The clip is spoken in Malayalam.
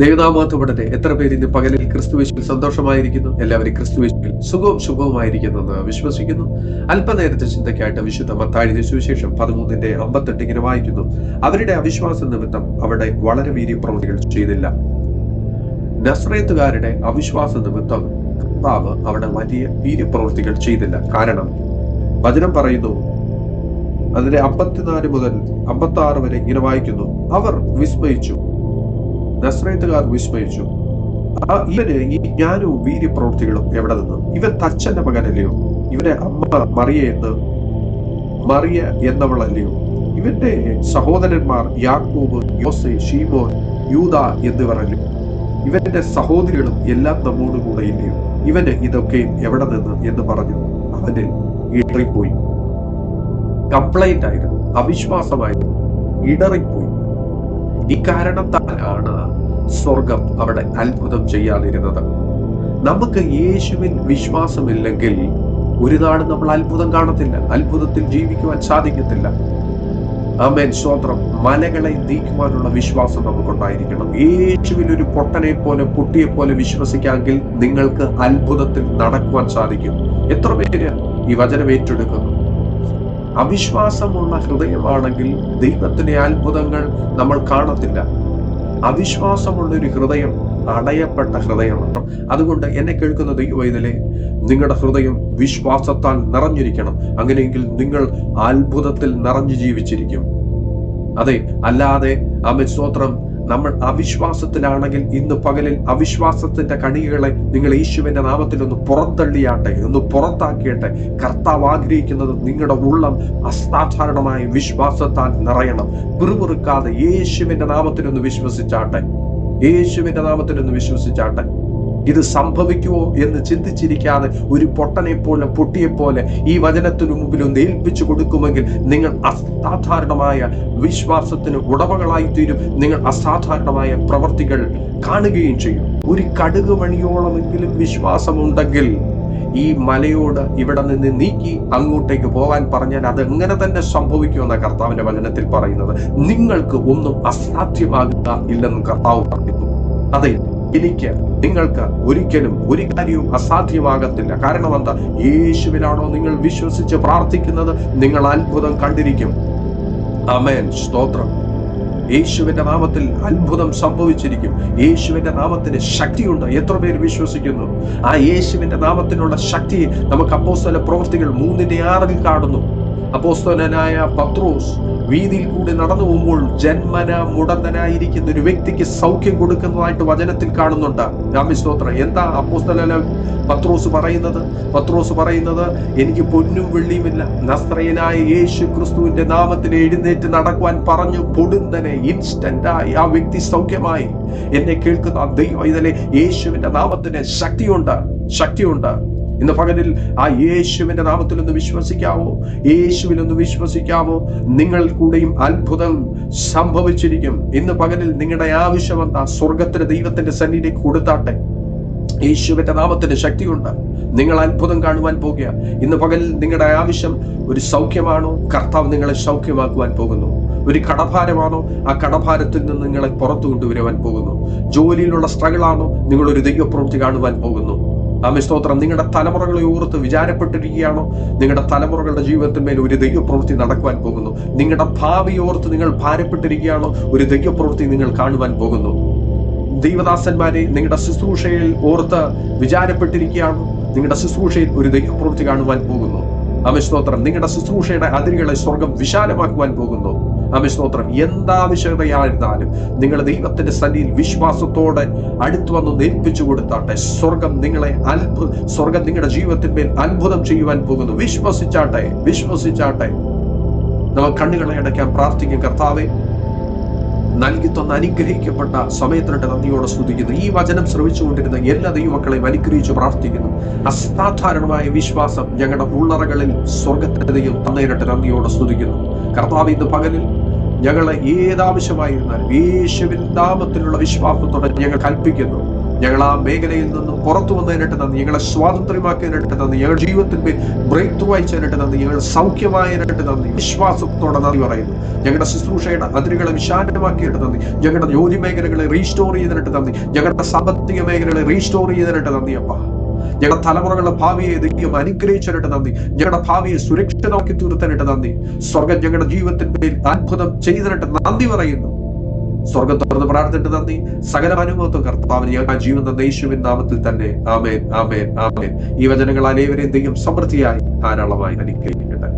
ദൈവനാമത്തോടെ എത്ര പേര് ഇന്ന് പകലിൽ ക്രിസ്തുവേശിൽ സന്തോഷമായിരിക്കുന്നു? എല്ലാവരും ക്രിസ്തുവേശിൽ സുഖവും ശുഭവുമായിരിക്കുന്നു എന്ന് വിശ്വസിക്കുന്നു. അല്പനേരത്തെ ചിന്തയ്ക്കായിട്ട് വിശുദ്ധ മത്താഴി സുവിശേഷം പതിമൂന്നിന്റെ അമ്പത്തെട്ട് ഇങ്ങനെ വായിക്കുന്നു. അവരുടെ അവിശ്വാസ നിമിത്തം അവിടെ വളരെ വീര്യപ്രവൃത്തികൾ ചെയ്തില്ല. നസ്രേത്തുകാരുടെ അവിശ്വാസ നിമിത്തം കർത്താവ് അവിടെ വലിയ വീര്യപ്രവൃത്തികൾ ചെയ്തില്ല. കാരണം വചനം പറയുന്നു അതിന്റെ അമ്പത്തിനാല് മുതൽ അമ്പത്തി ആറ് വരെ ഇങ്ങനെ വായിക്കുന്നു. അവർ വിസ്മയിച്ചു. നസ്രേത്തുകാർ വിസ്മയിച്ചു. ആ ഇവന് ഈ ജ്ഞാനവും വീര്യപ്രവൃത്തികളും എവിടെ നിന്ന്? ഇവൻ തച്ചന്റെ മകനല്ലയോ? ഇവന്റെ അമ്മ മറിയ എന്ന് മറിയ എന്നവളല്ലയോ? ഇവന്റെ സഹോദരന്മാർ യാക്കോബ് യോസെ ഷീമോൻ യൂത എന്നിവരല്ലോ ഇവന്റെ സഹോദരികളും എല്ലാം നമ്മോട് കൂടെ ഇല്ലയോ? ഇവന് ഇതൊക്കെയും എവിടെ നിന്ന് എന്ന് പറഞ്ഞു അവനിൽ ഇടറിപ്പോയി. കംപ്ലൈന്റ് ആയിരുന്നു. അവിശ്വാസമായിരുന്നു ഇടറിപ്പോയി. ഇക്കാരണത്താലാണ് സ്വർഗം അവിടെ അത്ഭുതം ചെയ്യാതിരുന്നത് നമുക്ക് യേശുവിൽ വിശ്വാസമില്ലെങ്കിൽ ഒരു നാട് നമ്മൾ അത്ഭുതം കാണത്തില്ല അത്ഭുതത്തിൽ ജീവിക്കുവാൻ സാധിക്കത്തില്ല. ആമേൻ. സ്വോത്രം മലകളെ നീക്കുവാനുള്ള വിശ്വാസം നമുക്കുണ്ടായിരിക്കണം. യേശുവിൽ ഒരു പൊട്ടനെ പോലെ പൊട്ടിയെ പോലെ വിശ്വസിക്കാമെങ്കിൽ നിങ്ങൾക്ക് അത്ഭുതത്തിൽ നടക്കുവാൻ സാധിക്കും. എത്ര പേര് ഈ വചനം ഏറ്റെടുക്കുന്നു? അവിശ്വാസമുള്ള ഹൃദയമാണെങ്കിൽ ദൈവത്തിന്റെ അത്ഭുതങ്ങൾ നമ്മൾ കാണത്തില്ല. അവിശ്വാസമുള്ള ഒരു ഹൃദയം അടയപ്പെട്ട ഹൃദയമാണ്. അതുകൊണ്ട് എന്നെ കേൾക്കുന്ന ദൈവവൈതലെ നിങ്ങളുടെ ഹൃദയം വിശ്വാസത്താൽ നിറഞ്ഞിരിക്കണം. അങ്ങനെയെങ്കിൽ നിങ്ങൾ അത്ഭുതത്തിൽ നിറഞ്ഞു ജീവിച്ചിരിക്കും. അതെ അല്ലാതെ അമിത് സ്തോത്രം നമ്മൾ അവിശ്വാസത്തിലാണെങ്കിൽ ഇന്ന് പകലിൽ അവിശ്വാസത്തിന്റെ കണികകളെ നിങ്ങൾ യേശുവിന്റെ നാമത്തിൽ ഒന്ന് പുറന്തള്ളിയാട്ടെ ഒന്ന് പുറത്താക്കിയട്ടെ. കർത്താവ് ആഗ്രഹിക്കുന്നത് നിങ്ങളുടെ ഉള്ളം അസാധാരണമായ വിശ്വാസത്താൽ നിറയണം. പിറുപിറുക്കാതെ യേശുവിന്റെ നാമത്തിൽ ഒന്ന് വിശ്വസിച്ചാട്ടെ. യേശുവിന്റെ നാമത്തിൽ ഒന്ന് വിശ്വസിച്ചാട്ടെ. ഇത് സംഭവിക്കുമോ എന്ന് ചിന്തിച്ചിരിക്കാതെ ഒരു പൊട്ടനെ പോലെ പൊട്ടിയെ പോലെ ഈ വചനത്തിനു മുമ്പിൽ ഒന്ന് ഏൽപ്പിച്ചു കൊടുക്കുമെങ്കിൽ നിങ്ങൾ അസാധാരണമായ വിശ്വാസത്തിന് ഉടമകളായി തീരും നിങ്ങൾ അസാധാരണമായ പ്രവർത്തികൾ കാണുകയും ചെയ്യും. ഒരു കടുക് മണിയോളമെങ്കിലും വിശ്വാസമുണ്ടെങ്കിൽ ഈ മലയോട് ഇവിടെ നിന്ന് നീക്കി അങ്ങോട്ടേക്ക് പോകാൻ പറഞ്ഞാൽ അത് എങ്ങനെ തന്നെ സംഭവിക്കുമെന്ന കർത്താവിന്റെ വചനത്തിൽ പറയുന്നത്. നിങ്ങൾക്ക് ഒന്നും അസാധ്യമാകുക ഇല്ലെന്ന് കർത്താവ് പറയുന്നു. അതെ. എനിക്ക് നിങ്ങൾക്ക് ഒരിക്കലും ഒരു കാര്യവും അസാധ്യമാകത്തില്ല. കാരണം എന്താ? യേശുവിനാണോ നിങ്ങൾ വിശ്വസിച്ച് പ്രാർത്ഥിക്കുന്നത്? നിങ്ങൾ അത്ഭുതം കണ്ടിരിക്കും. അമേൻ സ്തോത്രം. യേശുവിന്റെ നാമത്തിൽ അത്ഭുതം സംഭവിച്ചിരിക്കും. യേശുവിന്റെ നാമത്തിന് ശക്തിയുണ്ട്. എത്ര പേര് വിശ്വസിക്കുന്നു? ആ യേശുവിന്റെ നാമത്തിനുള്ള ശക്തി നമുക്ക് അപ്പോസ്തല പ്രവൃത്തികൾ മൂന്നിന്റെ ആറിൽ കാണുന്നു. അപ്പോസ്തലനായ പത്രോസ് വീതിയിൽ കൂടി നടന്നു പോകുമ്പോൾ ജന്മന മുടന്തനായിരിക്കുന്ന ഒരു വ്യക്തിക്ക് സൗഖ്യം കൊടുക്കുന്നതായിട്ട് വചനത്തിൽ കാണുന്നുണ്ട്. രാമസ്തോത്ര. എന്താ അപ്പോസ്തല പത്രോസ് പറയുന്നത്? പത്രോസ് പറയുന്നത് എനിക്ക് പൊന്നും വെള്ളിയുമില്ല നസ്ത്രയനായ യേശു ക്രിസ്തുവിന്റെ നാമത്തിൽ എഴുന്നേറ്റ് നടക്കുവാൻ പറഞ്ഞു പൊടുന്തനെ ഇൻസ്റ്റന്റായി ആ വ്യക്തി സൗഖ്യമായി എന്നെ കേൾക്കുന്ന ദൈവം. ഇതിലെ യേശുവിന്റെ നാമത്തിന് ശക്തിയുണ്ട്. ശക്തിയുണ്ട്. ഇന്ന് പകലിൽ ആ യേശുവിന്റെ നാമത്തിൽ ഒന്ന് വിശ്വസിക്കാമോ യേശുവിൽ ഒന്ന് വിശ്വസിക്കാമോ നിങ്ങൾ കൂടെയും അത്ഭുതം സംഭവിച്ചിരിക്കും. ഇന്ന് പകലിൽ നിങ്ങളുടെ ആവശ്യം എന്താ? സ്വർഗത്തിന്റെ ദൈവത്തിന്റെ സന്നിധിയിലേക്ക് കൊടുത്താട്ടെ. യേശുവിന്റെ നാമത്തിന് ശക്തിയുണ്ട്. നിങ്ങൾ അത്ഭുതം കാണുവാൻ പോകുക. ഇന്ന് പകലിൽ നിങ്ങളുടെ ആവശ്യം ഒരു സൗഖ്യമാണോ? കർത്താവ് നിങ്ങളെ സൗഖ്യമാക്കുവാൻ പോകുന്നു. ഒരു കടഭാരമാണോ? ആ കടഭാരത്തിൽ നിന്ന് നിങ്ങളെ പുറത്തു കൊണ്ടുവരുവാൻ പോകുന്നു. ജോലിയിലുള്ള നിങ്ങൾ ഒരു ദൈവപ്രവൃത്തി കാണുവാൻ പോകുന്നു. ആമേ സ്തോത്രം. നിങ്ങളുടെ തലമുറകളെ ഓർത്ത് വിചാരപ്പെട്ടിരിക്കുകയാണോ? നിങ്ങളുടെ തലമുറകളുടെ ജീവിതത്തിന്മേൽ ഒരു ദൈവപ്രവൃത്തി നടക്കുവാൻ പോകുന്നു. നിങ്ങളുടെ ഭാവി ഓർത്ത് നിങ്ങൾ ഭാരപ്പെട്ടിരിക്കുകയാണോ? ഒരു ദൈവപ്രവൃത്തി നിങ്ങൾ കാണുവാൻ പോകുന്നു. ദൈവദാസന്മാരെ നിങ്ങളുടെ ശുശ്രൂഷയിൽ ഓർത്ത് വിചാരപ്പെട്ടിരിക്കുകയാണോ? നിങ്ങളുടെ ശുശ്രൂഷയിൽ ഒരു ദൈവപ്രവൃത്തി കാണുവാൻ പോകുന്നു. അമിസ്തോത്രം നിങ്ങളുടെ ശുശ്രൂഷയുടെ അതിരുകളെ സ്വർഗം വിശാലമാക്കുവാൻ പോകുന്നു. അമിസ്തോത്രം എന്താവശ്യതയായിരുന്നാലും നിങ്ങൾ ദൈവത്തിന്റെ സന്നിധിയിൽ വിശ്വാസത്തോടെ അടുത്തു വന്ന് നേൽപ്പിച്ചു കൊടുത്താട്ടെ. സ്വർഗം നിങ്ങളെ അത്ഭുത സ്വർഗം നിങ്ങളുടെ ജീവിതത്തിന്മേൽ അത്ഭുതം ചെയ്യുവാൻ പോകുന്നു. വിശ്വസിച്ചാട്ടെ വിശ്വസിച്ചാട്ടെ. നമ്മൾ കണ്ണുകളെ അടയ്ക്കാൻ പ്രാർത്ഥിക്കും കർത്താവെ. നൽകി തന്ന അനുഗ്രഹിക്കപ്പെട്ട സമയത്തിനിട്ട് നന്ദിയോടെ സ്തുതിക്കുന്നു. ഈ വചനം ശ്രമിച്ചുകൊണ്ടിരുന്ന എല്ലാ ദൈവമക്കളെയും അനുഗ്രഹിച്ചു പ്രാർത്ഥിക്കുന്നു. അസാധാരണമായ വിശ്വാസം ഞങ്ങളുടെ ഉള്ളറകളിൽ സ്വർഗത്തിന്റെ ദൈവം തന്നേരിട്ട് നന്ദിയോടെ സ്തുതിക്കുന്നു. കർത്താവ് ഇന്ന് പകലിൽ ഞങ്ങളെ ഏതാവശ്യമായിരുന്നാലും യേശുവിൻ നാമത്തിലുള്ള വിശ്വാസത്തോടെ ഞങ്ങൾ കൽപ്പിക്കുന്നു. ഞങ്ങൾ ആ മേഖലയിൽ നിന്നും പുറത്തു വന്നതിനായിട്ട് തന്നെ ഞങ്ങളെ സ്വാതന്ത്ര്യമാക്കിയതിനായിട്ട് തന്നെ ഞങ്ങളുടെ ജീവിതത്തിൽ ബ്രേക്ക് ത്രൂ അയച്ചതിനായിട്ട് തന്നെ ഞങ്ങൾ സൗഖ്യമായതിനായിട്ട് തന്നെ വിശ്വാസത്തോടെ നന്ദി പറയുന്നു. ഞങ്ങളുടെ ശുശ്രൂഷയുടെ അതിരുകളെ വിശാലമാക്കിയിട്ട് തന്നെ ഞങ്ങളുടെ ജോലി മേഖലകളെ റീസ്റ്റോർ ചെയ്തിട്ട് തന്നെ ഞങ്ങളുടെ സാമ്പത്തിക മേഖലകളെ റീസ്റ്റോർ ചെയ്തിട്ട് നന്ദി അപ്പ. ഞങ്ങളുടെ തലമുറകളുടെ ഭാവിയെ ദൈവം അനുഗ്രഹിച്ചതിട്ട് നന്ദി. ഞങ്ങളുടെ ഭാവിയെ സുരക്ഷിതമാക്കി തീർത്തനിട്ട് നന്ദി. സ്വർഗം ഞങ്ങളുടെ ജീവിതത്തിന്റെ അത്ഭുതം ചെയ്തിട്ട് നന്ദി പറയുന്നു. സ്വർഗം തുറന്ന് പ്രാർത്ഥിട്ട് നന്ദി. സകല അനുഭവത്തും കർത്താവിന് ഞങ്ങൾ തന്ന യേശുവിൻ നാമത്തിൽ തന്നെ. ആമേൻ ആമേൻ ആമേൻ. ഈ വചനങ്ങൾ അനേവരെയും ദൈവം സമൃദ്ധിയായി ധാരാളമായി അനുഗ്രഹിക്കട്ടെ.